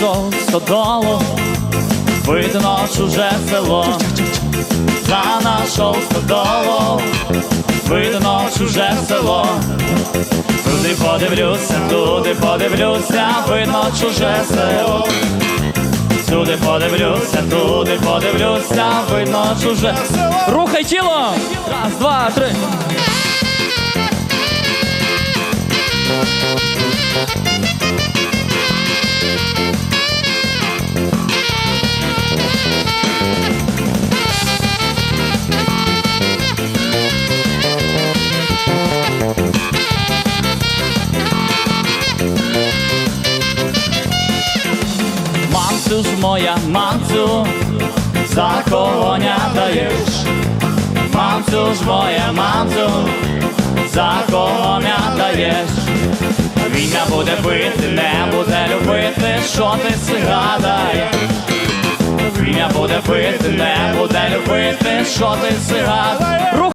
нашу стодолу, видно чуже село, за нашу стодолу, видно чуже село. Туди подивлюся, туди подивлюся, видно чуже село. Туди подивлюся, туди подивлюся, видно чуже. Рухай тіло! Раз, два, три. Моя, мамцю, за коня даєш. Мамцю ж моя, мамцю, за коня даєш. Він не буде бити, не буде любити, що ти си гадаєш. Він не буде бити, не буде любити, що ти си гадаєш.